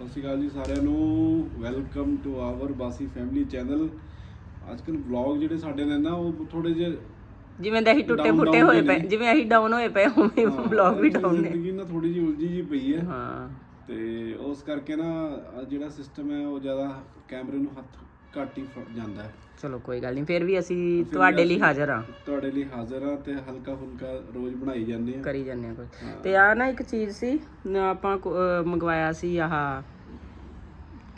ਸਤਿ ਸ਼੍ਰੀ ਅਕਾਲ ਜੀ ਸਾਰਿਆਂ ਨੂੰ। Welcome to our Basi family channel ਅੱਜਕੱਲ ਵਲੌਗ ਜਿਹੜੇ ਸਾਡੇ ਨੇ ਨਾ ਉਹ ਥੋੜੇ ਜਿਹੇ ਜਿਵੇਂ ਦੇ ਅਸੀਂ ਟੁੱਟੇ ਫੁੱਟੇ ਹੋਏ ਪਏ। ਜਿਵੇਂ ਅਸੀਂ ਡਾਊਨ ਹੋਏ ਪਏ ਉਵੇਂ ਬਲੌਗ ਵੀ ਡਾਊਨ ਨੇ। ਜ਼ਿੰਦਗੀ ਨਾ ਥੋੜੀ ਜਿਹੀ ਉਲਝੀ ਜੀ ਪਈ ਹੈ। ਹਾਂ। ਤੇ ਉਸ ਕਰਕੇ ਨਾ ਜਿਹੜਾ ਸਿਸਟਮ ਹੈ ਉਹ ਜ਼ਿਆਦਾ ਕੈਮਰੇ ਨੂੰ ਹੱਥ ਘੱਟ ਹੀ ਜਾਂਦਾ ਹੈ। ਚਲੋ ਕੋਈ ਗੱਲ ਨਹੀਂ ਫਿਰ ਵੀ ਅਸੀਂ ਤੁਹਾਡੇ ਲਈ ਹਾਜ਼ਰ ਆ ਤੁਹਾਡੇ ਲਈ ਹਾਜ਼ਰ ਆ ਤੇ ਹਲਕਾ ਫੁਲਕਾ ਰੋਜ਼ ਬਣਾਈ ਜਾਂਦੇ ਆ ਕਰੀ ਜਾਂਦੇ ਆ ਕੁਝ ਤੇ ਆ ਨਾ ਇੱਕ ਚੀਜ਼ ਸੀ ਨਾ ਆਪਾਂ ਕੋ- ਅਹ ਮੰਗਵਾਇਆ ਸੀ ਆਹ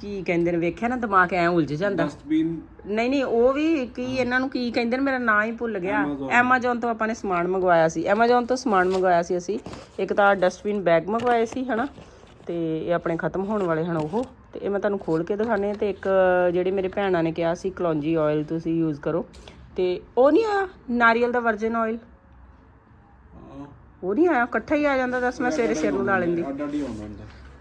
ਕੀ ਕਹਿੰਦੇ ਨੇ ਵੇਖਿਆ ਨਾ ਦਿਮਾਗ ਐ ਉਲਝ ਜਾਂਦਾ। ਡਸਟਬਿਨ ਨਹੀਂ ਨਹੀਂ ਉਹ ਵੀ ਕੀ ਇਹਨਾਂ ਨੂੰ ਕੀ ਕਹਿੰਦੇ ਨੇ ਮੇਰਾ ਨਾਂ ਹੀ ਭੁੱਲ ਗਿਆ। Amazon। Amazon ਤੋਂ ਆਪਾਂ ਨੇ ਸਮਾਨ ਮੰਗਵਾਇਆ ਸੀ। Amazon ਤੋਂ ਸਮਾਨ ਮੰਗਵਾਇਆ ਸੀ ਅਸੀਂ। ਇੱਕ ਤਾਂ ਡਸਟਬਿਨ ਬੈਗ ਮੰਗਵਾਏ ਸੀ ਹਨਾ? ਤੇ ਇਹ ਆਪਣੇ ਖਤਮ ਹੋਣ ਵਾਲੇ ਹਨ ਉਹ। ਤੇ ਇਹ ਮੈਂ ਤੁਹਾਨੂੰ ਖੋਲ ਕੇ ਦਿਖਾਣੇ ਆ ਤੇ ਇੱਕ ਜਿਹੜੀ ਮੇਰੇ ਭੈਣਾਂ ਨੇ ਕਿਹਾ ਸੀ, ਕਲੌਂਜੀ ਆਇਲ ਤੁਸੀਂ ਯੂਜ਼ ਕਰੋ। ਤੇ ਉਹ ਨਹੀਂ ਆਇਆ? ਨਾਰੀਅਲ ਦਾ ਵਰਜਨ ਆਇਲ ਉਹ ਨਹੀਂ ਆਇਆ? ਇਕੱਠਾ ਹੀ ਆ ਜਾਂਦਾ, ਦੱਸ ਮੈਂ ਸਵੇਰੇ ਸਿਰ ਨੂੰ ਲਾ ਲੈਂਦੀ। ਅੱਡ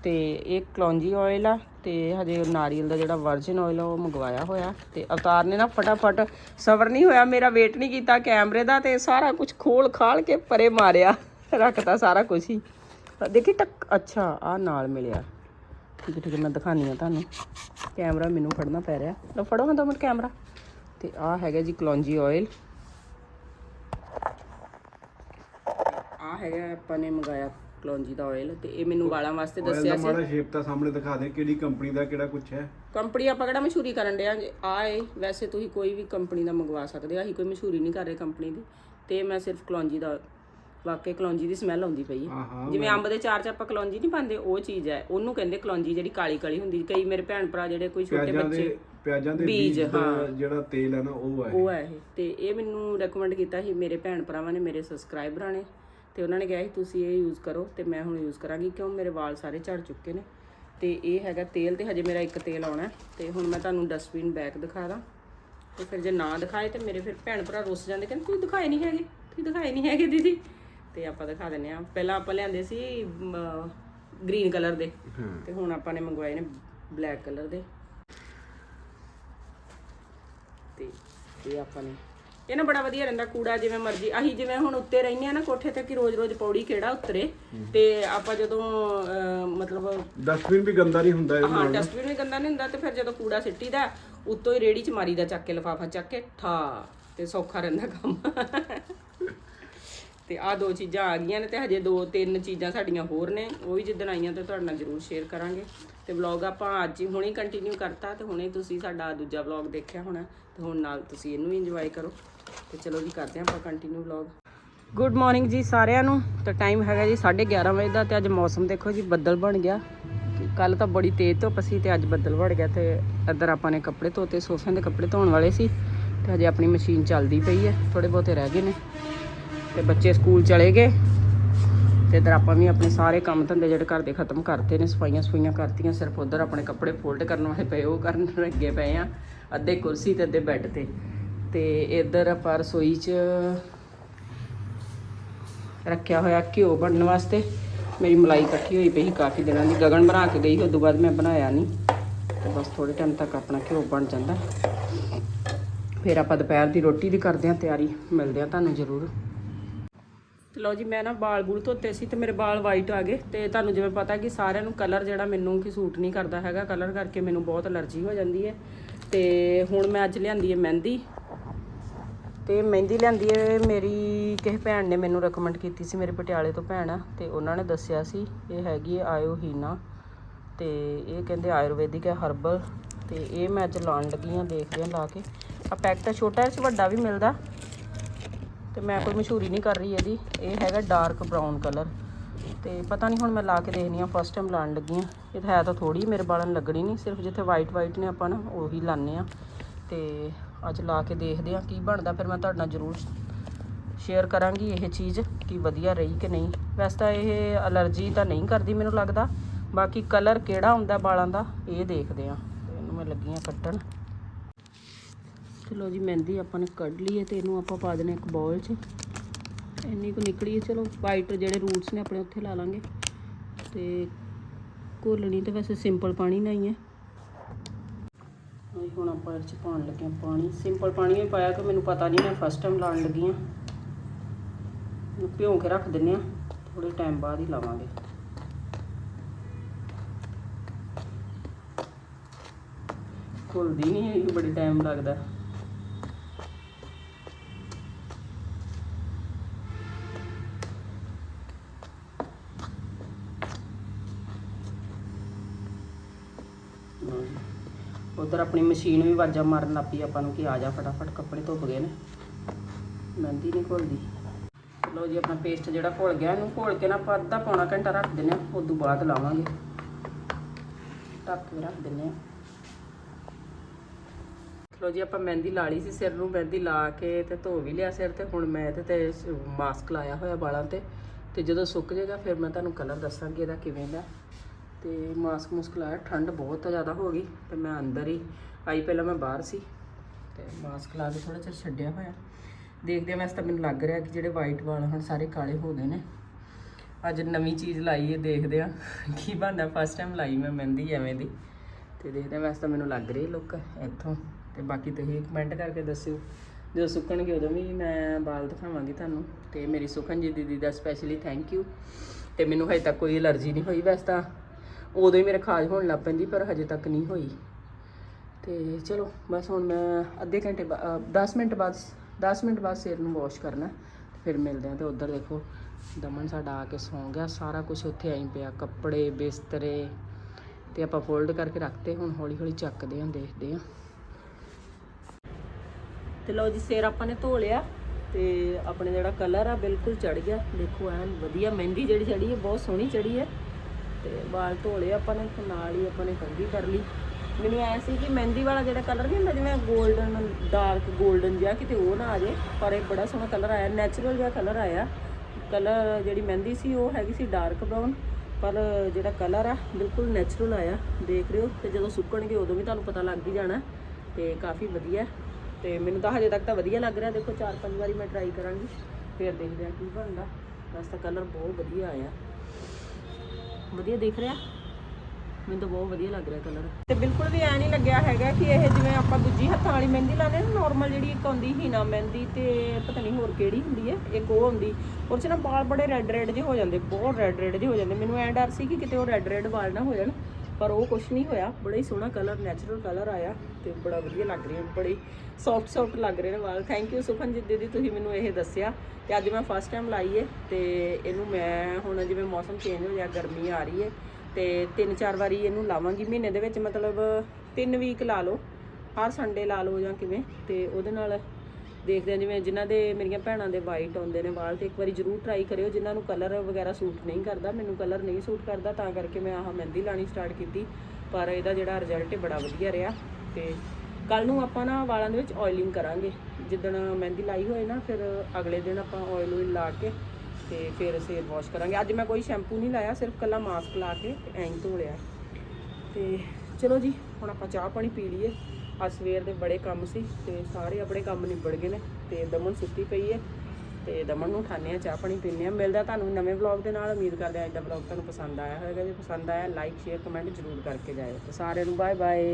ਤੇ ਇਹ ਕਲੌਂਜੀ ਆਇਲ ਆ ਤੇ ਹਜੇ ਨਾਰੀਅਲ ਦਾ ਜਿਹੜਾ ਵਰਜਨ ਆਇਲ ਆ, ਉਹ ਮੰਗਵਾਇਆ ਹੋਇਆ। ਤੇ ਅਵਤਾਰ ਨੇ ਨਾ ਫਟਾਫਟ ਸਬਰ ਨਹੀਂ ਹੋਇਆ, ਮੇਰਾ ਵੇਟ ਨਹੀਂ ਕੀਤਾ ਕੈਮਰੇ ਦਾ ਤੇ ਸਾਰਾ ਕੁਝ ਖੋਲ ਖਾਲ ਕੇ ਪਰੇ ਮਾਰਿਆ। ਰੱਖਤਾ ਸਾਰਾ ਕੁਝ ਹੀ। ਦੇਖੀ ਟੱਕ, ਅੱਛਾ ਆ ਨਾਲ ਮਿਲਿਆ। ਠੀਕ ਠੀਕ ਮੈਂ ਦਿਖਾਨੀ ਆ ਤੁਹਾਨੂੰ। ਕੈਮਰਾ ਮੈਨੂੰ ਫੜਨਾ ਪੈ ਰਿਹਾ। ਲਓ ਫੜੋ ਹਾਂ ਦੋ ਮਿੰਟ ਕੈਮਰਾ। ਤੇ ਆ ਹੈਗਾ ਜੀ ਕਲੌਂਜੀ ਆਇਲ ਆ ਹੈਗਾ ਆਪਾਂ ਨੇ ਮੰਗਾਇਆ ਕਲੌਂਜੀ ਦਾ ਆਇਲ ਤੇ ਇਹ ਮੈਨੂੰ ਵਾਲਾਂ ਵਾਸਤੇ ਦੱਸਿਆ ਸੀ। ਮਾੜਾ ਸ਼ੇਪ ਤਾਂ ਸਾਹਮਣੇ ਦਿਖਾ ਦੇ ਕਿਹੜੀ ਕੰਪਨੀ ਦਾ ਕਿਹੜਾ ਕੁਝ ਹੈ। ਕੰਪਨੀ ਆਪਾਂ ਕਿਹੜਾ ਮਸ਼ਹੂਰੀ ਕਰਨ ਡਿਆ ਆ ਏ ਵੈਸੇ ਤੁਸੀਂ ਕੋਈ ਵੀ ਕੰਪਨੀ ਦਾ ਮੰਗਵਾ ਸਕਦੇ ਆ ਅਸੀਂ ਕੋਈ ਮਸ਼ਹੂਰੀ ਨਹੀਂ ਕਰ ਰਹੇ ਕੰਪਨੀ ਦੀ। ਤੇ ਮੈਂ ਸਿਰਫ ਕਲੌਂਜੀ ਦਾ ਵਾਕਈ ਕਲੌਂਜੀ ਦੀ ਸਮੈਲ ਆਉਂਦੀ ਪਈ ਹੈ। ਜਿਵੇਂ ਅੰਬ ਦੇ ਚਾਰ ਚ ਆਪਾਂ ਕਲੌਂਜੀ ਨਹੀਂ ਪਾਉਂਦੇ ਉਹ ਚੀਜ਼ ਹੈ। ਉਹਨੂੰ ਕਹਿੰਦੇ ਕਲੌਂਜੀ ਜਿਹੜੀ ਕਾਲੀ ਕਾਲੀ ਹੁੰਦੀ। ਕਈ ਮੇਰੇ ਭੈਣ ਭਰਾ ਜਿਹੜੇ ਕੋਈ ਛੋਟੇ ਪਿਆਜ਼ਾਂ ਬੱਚੇ ਪਿਆਜ਼ਾਂ ਦੇ ਬੀਜ, ਬੀਜ ਦਾ ਹਾਂ। ਜਿਹੜਾ ਤੇਲ ਹੈ ਨਾ ਉਹ ਹੈ ਉਹ ਹੈ ਇਹ। ਤੇ ਇਹ ਮੈਨੂੰ ਰეკਮੈਂਡ ਕੀਤਾ ਸੀ ਮੇਰੇ ਭੈਣ ਭਰਾਵਾਂ ਨੇ ਮੇਰੇ ਸਬਸਕ੍ਰਾਈਬਰਾਂ ਨੇ। ਤੇ ਉਹਨਾਂ ਨੇ ਕਿਹਾ ਸੀ ਤੁਸੀਂ ਇਹ ਯੂਜ਼ ਕਰੋ ਤੇ ਮੈਂ ਹੁਣ ਯੂਜ਼ ਕਰਾਂਗੀ ਕਿਉਂ? ਮੇਰੇ ਵਾਲ ਸਾਰੇ ਝੜ ਚੁੱਕੇ ਨੇ। ਤੇ ਇਹ ਹੈਗਾ ਤੇਲ ਤੇ ਹਜੇ ਮੇਰਾ ਇੱਕ ਤੇਲ ਆਉਣਾ ਹੈ। ਤੇ ਹੁਣ ਮੈਂ ਤੁਹਾਨੂੰ ਡਸਟਬਿਨ ਬੈਗ ਦਿਖਾ ਦਾਂ। ਤੇ ਫਿਰ ਜੇ ਨਾ ਦਿਖਾਏ ਤੇ ਮੇਰੇ ਫਿਰ ਭੈਣ ਭਰਾ ਰੁੱਸ ਜਾਂਦੇ ਕਹਿੰਦੇ ਤੁਸੀਂ ਦਿਖਾਏ ਨਹੀਂ ਹੈਗੇ ਤੁਸੀਂ ਦਿਖਾਏ ਨਹੀਂ ਹੈਗੇ ਦੀਦੀ। ਤੇ ਆਪਾਂ ਦਿਖਾ ਦਿੰਨੇ ਆ ਪਹਿਲਾਂ ਆਪਾਂ ਲਿਆਂਦੇ ਸੀ ਗ੍ਰੀਨ ਕਲਰ ਦੇ। ਤੇ ਹੁਣ ਆਪਾਂ ਨੇ ਮੰਗਵਾਏ ਨੇ ਬਲੈਕ ਕਲਰ ਦੇ। ਤੇ ਇਹ ਆਪਾਂ ਨੇ ਇਹ ਨਾ ਬੜਾ ਵਧੀਆ ਰਹਿੰਦਾ ਕੂੜਾ ਜਿਵੇਂ ਮਰਜ਼ੀ। ਅਸੀਂ ਜਿਵੇਂ ਹੁਣ ਉੱਤੇ ਰਹਿੰਦੇ ਆ ਨਾ ਕੋਠੇ ਤੇ ਕਿ ਰੋਜ਼-ਰੋਜ਼ ਪੌੜੀ ਕਿਹੜਾ ਉਤਰੇ। ਤੇ ਆਪਾਂ ਜਦੋਂ ਮਤਲਬ ਡਸਟਬਿਨ ਵੀ ਗੰਦਾ ਨਹੀਂ ਹੁੰਦਾ ਇਹਦੇ ਹਾਂ ਡਸਟਬਿਨ ਵੀ ਗੰਦਾ ਨਹੀਂ ਹੁੰਦਾ ਤੇ ਫਿਰ ਜਦੋਂ ਕੂੜਾ ਸਿੱਟੀਦਾ ਉੱਤੋਂ ਹੀ ਰੇੜੀ 'ਚ ਮਾਰੀਦਾ ਚੱਕ ਕੇ ਲਫਾਫਾ ਚੱਕ ਕੇ ਠਾ ਤੇ ਸੌਖਾ ਰਹਿੰਦਾ ਕੰਮ। ਤੇ ਆ ਦੋ ਚੀਜ਼ਾਂ ਆ ਗਈਆਂ ਨੇ ਤੇ ਹਜੇ ਦੋ ਤਿੰਨ ਚੀਜ਼ਾਂ ਸਾਡੀਆਂ ਹੋਰ ਨੇ, ਉਹ ਵੀ ਜਿੱਦਣ ਆਈਆਂ ਤੇ ਤੁਹਾਡੇ ਨਾਲ ਜ਼ਰੂਰ ਸ਼ੇਅਰ ਕਰਾਂਗੇ। ਤੇ ਵਲੌਗ ਆਪਾਂ ਅੱਜ ਹੀ ਹੁਣੇ ਕੰਟੀਨਿਊ ਕਰਤਾ ਤੇ ਹੁਣੇ ਤੁਸੀਂ ਸਾਡਾ ਦੂਜਾ ਵਲੌਗ ਦੇਖਿਆ ਹੋਣਾ, ਤੇ ਹੁਣ ਨਾਲ ਤੁਸੀਂ ਇਹਨੂੰ ਵੀ ਇੰਜੋਏ ਕਰੋ। ਤੇ ਚਲੋ ਜੀ ਕਰਦੇ ਹਾਂ ਆਪਾਂ ਕੰਟੀਨਿਊ ਵਲੌਗ ਗੁੱਡ ਮਾਰਨਿੰਗ ਜੀ ਸਾਰਿਆਂ ਨੂੰ। ਤਾਂ ਟਾਈਮ ਹੈਗਾ ਜੀ 11:30 ਵਜੇ ਦਾ ਤੇ ਅੱਜ ਮੌਸਮ ਦੇਖੋ ਜੀ ਬੱਦਲ ਬਣ ਗਿਆ। ਕੱਲ ਤਾਂ ਬੜੀ ਤੇਜ਼ ਧੁੱਪ ਸੀ ਤੇ ਅੱਜ ਬੱਦਲ ਵੜ ਗਿਆ ਤੇ ਇੱਧਰ ਆਪਾਂ ਨੇ ਕੱਪੜੇ ਧੋਤੇ, ਸੋਫਿਆਂ ਦੇ ਕੱਪੜੇ ਧੋਣ ਵਾਲੇ ਸੀ। ਤੇ ਹਜੇ ਆਪਣੀ ਮਸ਼ੀਨ ਚੱਲਦੀ ਪਈ ਹੈ ਥੋੜੇ ਬਹੁਤੇ ਰਹਿ ਗਏ ਨੇ। ਤੇ ਬੱਚੇ ਸਕੂਲ ਚਲੇ ਗਏ। ਤੇ ਇੱਧਰ ਆਪਾਂ ਵੀ ਆਪਣੇ ਸਾਰੇ ਕੰਮ ਧੰਦੇ ਜਿਹੜੇ ਘਰ ਦੇ ਖਤਮ ਕਰਤੇ ਨੇ, ਸਫਾਈਆਂ ਸਫਾਈਆਂ ਕਰਤੀਆਂ, ਸਿਰਫ ਉਧਰ ਆਪਣੇ ਕੱਪੜੇ ਫੋਲਡ ਕਰਨ ਵਾਲੇ ਪਏ, ਉਹ ਕਰਨ ਲੱਗੇ ਪਏ ਆ, ਅੱਧੇ ਕੁਰਸੀ ਤੇ ਅੱਧੇ ਬੈੱਡ ਤੇ। ਤੇ ਇੱਧਰ ਆਪਾਂ ਰਸੋਈ 'ਚ ਰੱਖਿਆ ਹੋਇਆ ਘਿਓ ਬਣਨ ਵਾਸਤੇ। ਮੇਰੀ ਮਲਾਈ ਇਕੱਠੀ ਹੋਈ ਪਈ ਸੀ, ਕਾਫੀ ਦਿਨਾਂ ਦੀ ਗਗਨ ਬਣਾ ਕੇ ਗਈ, ਉਦੋਂ ਬਾਅਦ ਮੈਂ ਬਣਾਇਆ ਨਹੀਂ ਤੇ ਬਸ ਥੋੜੇ ਟਾਈਮ ਤੱਕ ਆਪਣਾ ਘਿਓ ਬਣ ਜਾਂਦਾ। ਫਿਰ ਆਪਾਂ ਦੁਪਹਿਰ ਦੀ ਰੋਟੀ ਦੀ ਕਰਦੇ ਹਾਂ ਤਿਆਰੀ, ਮਿਲਦੇ ਹਾਂ ਤੁਹਾਨੂੰ ਜ਼ਰੂਰ। ਤੇ ਲਓ ਜੀ, ਮੈਂ ਨਾ ਵਾਲ ਬੂਲ ਧੋਤੇ ਸੀ ਤੇ ਮੇਰੇ ਵਾਲ ਵਾਈਟ ਆ ਗਏ ਤੇ ਤੁਹਾਨੂੰ ਜਿਵੇਂ ਪਤਾ ਕਿ ਸਾਰਿਆਂ ਨੂੰ ਕਲਰ ਜਿਹੜਾ ਮੈਨੂੰ ਕਿ ਸੂਟ ਨਹੀਂ ਕਰਦਾ ਹੈਗਾ ਕਲਰ ਕਰਕੇ ਮੈਨੂੰ ਬਹੁਤ ਅਲਰਜੀ ਹੋ ਜਾਂਦੀ ਹੈ। ਤੇ ਹੁਣ ਮੈਂ ਅੱਜ ਲਿਆਂਦੀ ਹੈ ਮਹਿੰਦੀ ਤੇ ਮਹਿੰਦੀ ਲਿਆਂਦੀ ਹੈ, ਮੇਰੀ ਕਿਸੇ ਭੈਣ ਨੇ ਮੈਨੂੰ ਰეკਮੈਂਡ ਕੀਤੀ ਸੀ, ਮੇਰੇ ਪਟਿਆਲੇ ਤੋਂ ਭੈਣ ਆ ਤੇ ਉਹਨਾਂ ਨੇ ਦੱਸਿਆ ਸੀ, ਇਹ ਹੈਗੀ ਹੈ ਆਇਓ ਹੀਨਾ ਤੇ ਇਹ ਕਹਿੰਦੇ ਆਯੁਰਵੈਦਿਕ ਹੈ ਹਰਬਲ ਤੇ ਇਹ ਮੈਂ ਅੱਜ ਲਾਉਣ ਲੱਗੀ ਆ ਦੇਖਦੇ ਆ ਲਾ ਕੇ। ਆ ਪੈਕਟ ਤਾਂ ਛੋਟਾ ਇਸ 'ਚ ਵੱਡਾ ਵੀ ਮਿਲਦਾ। ਤੇ ਮੈਂ ਕੋਈ ਮਸ਼ਹੂਰੀ ਨਹੀਂ ਕਰ ਰਹੀ ਇਹਦੀ। ਇਹ ਹੈਗਾ ਡਾਰਕ ਬਰਾਊਨ ਕਲਰ ਤੇ ਪਤਾ ਨਹੀਂ ਹੁਣ ਮੈਂ ਲਾ ਕੇ ਦੇਖਣੀ ਆ ਫਸਟ ਟਾਈਮ ਲਾਉਣ ਲੱਗੀ ਆ ਇਹ ਤਾਂ ਹੈ ਤਾਂ ਥੋੜੀ ਮੇਰੇ ਵਾਲਾਂ ਨੂੰ ਲੱਗਣੀ ਨਹੀਂ, ਸਿਰਫ ਜਿੱਥੇ ਵਾਈਟ ਵਾਈਟ ਨੇ ਆਪਾਂ ਨਾ, ਉਹੀ ਲਾਣੇ ਆ ਤੇ ਅੱਜ ਲਾ ਕੇ ਦੇਖਦੇ ਆ ਕੀ ਬਣਦਾ, ਫਿਰ ਮੈਂ ਤੁਹਾਡੇ ਨਾਲ ਜ਼ਰੂਰ ਸ਼ੇਅਰ ਕਰਾਂਗੀ ਇਹ ਚੀਜ਼, ਕਿ ਵਧੀਆ ਰਹੀ ਕਿ ਨਹੀਂ। ਵੈਸੇ ਤਾਂ ਇਹ ਅਲਰਜੀ ਤਾਂ ਨਹੀਂ ਕਰਦੀ ਮੈਨੂੰ ਲੱਗਦਾ। ਬਾਕੀ ਕਲਰ ਕਿਹੜਾ ਹੁੰਦਾ ਵਾਲਾਂ ਦਾ, ਇਹ ਦੇਖਦੇ ਆ ਤੇ ਇਹਨੂੰ ਮੈਂ ਲੱਗੀ ਆ ਕੱਟਣ। ਚਲੋ ਜੀ ਮਹਿੰਦੀ ਆਪਾਂ ਨੇ ਕੱਢ ਲਈ ਹੈ ਤੇ ਇਹਨੂੰ ਆਪਾਂ ਪਾ ਦੇਣਾ ਇੱਕ ਬਾਉਲ 'ਚ। ਇੰਨੀ ਕੁ ਨਿਕਲੀ ਹੈ, ਚਲੋ ਵਾਈਟ ਜਿਹੜੇ ਰੂਟਸ ਨੇ ਆਪਣੇ ਉੱਥੇ ਲਾ ਲਾਂਗੇ। ਤੇ ਘੋਲਣੀ ਤਾਂ ਵੈਸੇ ਸਿੰਪਲ ਪਾਣੀ ਨਾਲ ਹੀ ਹੈ। ਹੁਣ ਆਪਾਂ ਇਹ 'ਚ ਪਾਉਣ ਲੱਗੇ ਪਾਣੀ। ਸਿੰਪਲ ਪਾਣੀ ਵੀ ਪਾਇਆ ਕਿ ਮੈਨੂੰ ਪਤਾ ਨਹੀਂ, ਮੈਂ ਫਸਟ ਟਾਈਮ ਲਾਉਣ ਲੱਗੀ ਹਾਂ। ਇਹਨੂੰ ਭਿਉਂ ਕੇ ਰੱਖ ਦਿੰਨੇ ਆ ਥੋੜੇ ਟਾਈਮ ਬਾਅਦ ਹੀ ਲਾਵਾਂਗੇ। ਘੁਲਦੀ ਨਹੀਂ ਹੈਗੀ, ਬੜੀ ਟਾਈਮ ਲੱਗਦਾ। ਉਧਰ ਆਪਣੀ ਮਸ਼ੀਨ ਵੀ ਵਾਜਾ ਮਾਰਨ ਲੱਗ ਪਈ ਆਪਾਂ ਨੂੰ ਕਿ ਆ ਜਾ ਫਟਾਫਟ, ਕੱਪੜੇ ਧੁੱਪ ਗਏ ਨੇ। ਮਹਿੰਦੀ ਨਹੀਂ ਘੁਲਦੀ। ਲਓ ਜੀ, ਆਪਣਾ ਪੇਸਟ ਜਿਹੜਾ ਘੁਲ ਗਿਆ, ਇਹਨੂੰ ਘੋਲ ਕੇ ਨਾ ਆਪਾਂ ਅੱਧਾ ਪੌਣਾ ਘੰਟਾ ਰੱਖ ਦਿੰਦੇ ਆ ਉਸ ਤੋਂ ਬਾਅਦ ਲਾਵਾਂਗੇ। ਢੱਕ ਕੇ ਰੱਖ ਦਿੰਦੇ ਆ ਲੋ ਜੀ, ਆਪਾਂ ਮਹਿੰਦੀ ਲਾ ਲਈ ਸੀ ਸਿਰ ਨੂੰ, ਮਹਿੰਦੀ ਲਾ ਕੇ ਤੇ ਧੋ ਵੀ ਲਿਆ ਸਿਰ ਤੇ। ਹੁਣ ਮੈਂ ਇਹਦੇ ਤੇ ਮਾਸਕ ਲਾਇਆ ਹੋਇਆ ਵਾਲਾਂ ਤੇ। ਤੇ ਜਦੋਂ ਸੁੱਕ ਜਾਏਗਾ, ਫਿਰ ਮੈਂ ਤੁਹਾਨੂੰ ਕਲਰ ਦੱਸਾਂਗੀ ਇਹਦਾ ਕਿਵੇਂ ਦਾ। ਤੇ ਮਾਸਕ ਮੁਸਕ ਲਾਇਆ, ਠੰਡ ਬਹੁਤ ਜ਼ਿਆਦਾ ਹੋ ਗਈ ਤੇ ਮੈਂ ਅੰਦਰ ਹੀ ਆਈ, ਪਹਿਲਾਂ ਮੈਂ ਬਾਹਰ ਸੀ ਤੇ ਮਾਸਕ ਲਾ ਕੇ ਥੋੜਾ ਚਿਰ ਛੱਡਿਆ ਹੋਇਆ। ਦੇਖਦੇ ਵੈਸੇ ਤਾਂ ਮੈਨੂੰ ਲੱਗ ਰਿਹਾ ਕਿ ਜਿਹੜੇ ਵਾਈਟ ਵਾਲ ਹੁਣ ਸਾਰੇ ਕਾਲੇ ਹੋ ਗਏ ਨੇ। ਅੱਜ ਨਵੀਂ ਚੀਜ਼ ਲਾਈ ਹੈ ਦੇਖਦੇ ਆ ਕੀ ਬਣਦਾ। ਫਸਟ ਟਾਈਮ ਲਾਈ ਮੈਂ ਮਹਿੰਦੀ ਐਵੇਂ ਦੀ। ਤੇ ਦੇਖਦੇ ਵੈਸੇ ਤਾਂ ਮੈਨੂੰ ਲੱਗ ਰਹੀ ਲੁੱਕ ਇੱਥੋਂ। ਤੇ ਬਾਕੀ ਤੁਸੀਂ ਕਮੈਂਟ ਕਰਕੇ ਦੱਸਿਓ। ਜਦੋਂ ਸੁੱਕਣਗੇ ਉਦੋਂ ਵੀ ਮੈਂ ਵਾਲ ਦਿਖਾਵਾਂਗੀ ਤੁਹਾਨੂੰ। ਤੇ ਮੇਰੀ ਸੁਖਨ ਜੀ ਦੀਦੀ ਦਾ ਸਪੈਸ਼ਲੀ ਥੈਂਕ ਯੂ ਤੇ ਮੈਨੂੰ ਹਜੇ ਤੱਕ ਕੋਈ ਅਲਰਜੀ ਨਹੀਂ ਹੋਈ, ਵੈਸੇ ਤਾਂ ਉਦੋਂ ਹੀ ਮੇਰੇ ਖਾਜ ਹੋਣ ਲੱਗ ਪੈਂਦੀ, ਪਰ ਹਜੇ ਤੱਕ ਨਹੀਂ ਹੋਈ। ਤੇ ਚਲੋ, ਬਸ ਹੁਣ ਮੈਂ ਅੱਧੇ ਘੰਟੇ 10 ਮਿੰਟ ਬਾਅਦ 10 ਮਿੰਟ ਬਾਅਦ ਸਿਰ ਨੂੰ ਵਾਸ਼ ਕਰਨਾ। ਫਿਰ ਮਿਲਦੇ ਆ ਤੇ ਉਧਰ ਦੇਖੋ, ਦਮਨ ਸਾਡਾ ਆ ਕੇ ਸੌਂ ਗਿਆ। ਸਾਰਾ ਕੁਝ ਉੱਥੇ ਆਈ ਪਿਆ, ਕੱਪੜੇ, ਬਿਸਤਰੇ ਤੇ ਆਪਾਂ ਫੋਲਡ ਕਰਕੇ ਰੱਖਤੇ। ਹੁਣ ਹੌਲੀ ਹੌਲੀ ਚੱਕਦੇ ਆਂ ਦੇਖਦੇ ਆਂ ਤੇ ਲਓ ਜੀ, ਸਿਰ ਆਪਾਂ ਨੇ ਧੋ ਲਿਆ ਤੇ ਆਪਣੇ ਜਿਹੜਾ ਕਲਰ ਆ, ਬਿਲਕੁਲ ਚੜ ਗਿਆ। ਦੇਖੋ ਐਨ ਵਧੀਆ, ਮਹਿੰਦੀ ਜਿਹੜੀ ਚੜੀ ਹੈ, ਬਹੁਤ ਸੋਹਣੀ ਚੜੀ ਹੈ। ਤੇ ਵਾਲ ਧੋ ਲਏ ਆਪਾਂ ਨੇ ਤੇ ਨਾਲ ਹੀ ਆਪਾਂ ਨੇ ਕੰਘੀ ਕਰ ਲਈ। ਮੈਨੂੰ ਐ ਸੀ ਕਿ ਮਹਿੰਦੀ ਵਾਲਾ ਜਿਹੜਾ ਕਲਰ ਨਹੀਂ ਹੁੰਦਾ, ਜਿਵੇਂ 골ਡਨ ਡਾਰਕ 골ਡਨ ਜਿਹਾ ਕਿਤੇ ਉਹ ਨਾ ਆ ਜੇ ਪਰ ਇਹ ਬੜਾ ਸੋਹਣਾ ਕਲਰ ਆਇਆ ਨੈਚੁਰਲ ਜਿਹਾ ਕਲਰ ਆਇਆ। ਕਲਰ ਜਿਹੜੀ ਮਹਿੰਦੀ ਸੀ, ਉਹ ਹੈਗੀ ਸੀ ਡਾਰਕ ਬਰਾਊਨ ਪਰ ਜਿਹੜਾ ਕਲਰ ਆ, ਬਿਲਕੁਲ ਨੈਚੁਰਲ ਆਇਆ, ਦੇਖ ਰਹੇ ਹੋ। ਤੇ ਜਦੋਂ ਸੁੱਕਣਗੇ ਉਦੋਂ ਵੀ ਤੁਹਾਨੂੰ ਪਤਾ ਲੱਗ ਹੀ ਜਾਣਾ, ਤੇ ਕਾਫੀ ਵਧੀਆ। ਤੇ ਮੈਨੂੰ ਤਾਂ ਹਜੇ ਤੱਕ ਤਾਂ ਵਧੀਆ ਲੱਗ ਰਿਹਾ, ਦੇਖੋ ਚਾਰ ਪੰਜ ਵਾਰੀ ਮੈਂ ਟਰਾਈ ਕਰਾਂਗੀ, ਫਿਰ ਦੇਖਦੇ ਆ ਕੀ ਬਣਦਾ। ਵੈਸੇ ਤਾਂ ਕਲਰ ਬਹੁਤ ਵਧੀਆ ਆਇਆ। ਵਧੀਆ ਦਿਖ ਰਿਹਾ। ਮੈਨੂੰ ਤਾਂ ਬਹੁਤ ਵਧੀਆ ਲੱਗ ਰਿਹਾ ਕਲਰ ਤੇ ਬਿਲਕੁਲ ਵੀ ਐ ਨਹੀਂ ਲੱਗਿਆ ਹੈਗਾ ਕਿ ਇਹ ਜਿਵੇਂ ਆਪਾਂ ਦੂਜੀ ਹੱਥਾਂ ਵਾਲੀ ਮਹਿੰਦੀ ਲਾਉਂਦੇ ਨਾ ਨਾਰਮਲ ਜਿਹੜੀ ਇੱਕ ਆਉਂਦੀ ਹੀਨਾ ਮਹਿੰਦੀ ਤੇ ਪਤਾ ਨਹੀਂ ਹੋਰ ਕਿਹੜੀ ਹੁੰਦੀ ਹੈ, ਇੱਕ ਉਹ ਆਉਂਦੀ। ਉਹ 'ਚ ਨਾ ਵਾਲ ਬੜੇ ਰੈੱਡ ਰੈੱਡ ਜਿਹੇ ਹੋ ਜਾਂਦੇ, ਬਹੁਤ ਰੈੱਡ ਰੈੱਡ ਜਿਹੇ ਹੋ ਜਾਂਦੇ। ਮੈਨੂੰ ਐ ਡਰ ਸੀ ਕਿ ਕਿਤੇ ਉਹ ਰੈੱਡ ਰੈੱਡ ਵਾਲ ਨਾ ਹੋ ਜਾਣ। ਪਰ ਉਹ ਕੁਝ ਨਹੀਂ ਹੋਇਆ। ਬੜਾ ਹੀ ਸੋਹਣਾ ਕਲਰ ਨੈਚੁਰਲ ਕਲਰ ਆਇਆ ਤੇ ਬੜਾ ਵਧੀਆ ਲੱਗ ਰਿਹਾ। ਬੜੀ ਸੌਫਟ ਸੌਫਟ ਲੱਗ ਰਹੇ ਨੇ ਵਾਲ। ਥੈਂਕ ਯੂ ਸੁਖਨਜੀਤ ਦੀਦੀ, ਤੁਸੀਂ ਮੈਨੂੰ ਇਹ ਦੱਸਿਆ ਤੇ ਅੱਜ ਮੈਂ ਫਸਟ ਟਾਈਮ ਲਾਈ ਏ ਤੇ ਇਹਨੂੰ ਮੈਂ ਹੁਣ ਜਿਵੇਂ ਮੌਸਮ ਚੇਂਜ ਹੋ ਗਿਆ ਗਰਮੀ ਆ ਰਹੀ ਏ ਤੇ ਤਿੰਨ ਚਾਰ ਵਾਰੀ ਇਹਨੂੰ ਲਾਵਾਂਗੀ। ਮਹੀਨੇ ਦੇ ਵਿੱਚ ਮਤਲਬ ਤਿੰਨ ਵੀਕ ਲਾ ਲਓ। ਹਰ ਸੰਡੇ ਲਾ ਲਓ ਜਾਂ ਕਿਵੇਂ ਤੇ ਉਹਦੇ ਨਾਲ ਦੇਖਦੇ ਆ ਜਿਵੇਂ ਜਿਨ੍ਹਾਂ ਦੇ ਮੇਰੀਆਂ ਭੈਣਾਂ ਦੇ ਵਾਈਟ ਆਉਂਦੇ ਨੇ ਵਾਲ, ਤੇ ਇੱਕ ਵਾਰੀ ਜ਼ਰੂਰ ਟਰਾਈ ਕਰਿਓ, ਜਿਨ੍ਹਾਂ ਨੂੰ ਕਲਰ ਵਗੈਰਾ ਸੂਟ ਨਹੀਂ ਕਰਦਾ, ਮੈਨੂੰ ਕਲਰ ਨਹੀਂ ਸੂਟ ਕਰਦਾ, ਤਾਂ ਕਰਕੇ ਮੈਂ ਆਹ ਮਹਿੰਦੀ ਲਾਣੀ ਸਟਾਰਟ ਕੀਤੀ, ਪਰ ਇਹਦਾ ਜਿਹੜਾ ਰਿਜ਼ਲਟ ਹੈ ਬੜਾ ਵਧੀਆ ਰਿਹਾ, ਤੇ ਕੱਲ ਨੂੰ ਆਪਾਂ ਨਾ ਵਾਲਾਂ ਦੇ ਵਿੱਚ ਆਇਲਿੰਗ ਕਰਾਂਗੇ, ਜਿੱਦਣ ਮਹਿੰਦੀ ਲਾਈ ਹੋਏ ਨਾ, ਫਿਰ ਅਗਲੇ ਦਿਨ ਆਪਾਂ ਆਇਲ ਉਇਲ ਲਾ ਕੇ, ਤੇ ਫਿਰ ਸਿਰ ਵਾਸ਼ ਕਰਾਂਗੇ। ਅੱਜ ਮੈਂ ਕੋਈ ਸ਼ੈਂਪੂ ਨਹੀਂ ਲਾਇਆ, ਸਿਰਫ ਕੱਲਾ ਮਾਸਕ ਲਾ ਕੇ, ਤੇ ਐਂ ਧੋ ਲਿਆ। ਤੇ ਚਲੋ ਜੀ, ਹੁਣ ਆਪਾਂ ਚਾਹ ਪਾਣੀ ਪੀ ਲਈਏ। ਅੱਜ ਸਵੇਰ ਦੇ ਬੜੇ ਕੰਮ ਸੀ ਤੇ ਸਾਰੇ ਆਪਣੇ ਕੰਮ ਨਿਬੜ ਗਏ ਨੇ ਤੇ ਦਮਨ ਸੁੱਤੀ ਪਈ ਹੈ ਤੇ ਦਮਨ ਨੂੰ ਉਠਾਉਂਦੇ ਆ, ਚਾਹ ਪਾਣੀ ਪੀਂਦੇ ਆ। ਮਿਲਦਾ ਤੁਹਾਨੂੰ ਨਵੇਂ ਵਲੌਗ ਦੇ ਨਾਲ, ਉਮੀਦ ਕਰਦੇ ਆ ਅੱਜ ਦਾ ਵਲੌਗ ਤੁਹਾਨੂੰ ਪਸੰਦ ਆਇਆ ਹੋਵੇਗਾ। ਜੇ ਪਸੰਦ ਆਇਆ ਲਾਈਕ ਸ਼ੇਅਰ ਕਮੈਂਟ ਜ਼ਰੂਰ ਕਰਕੇ ਜਾਇਓ। ਤੇ ਸਾਰਿਆਂ ਨੂੰ ਬਾਏ ਬਾਏ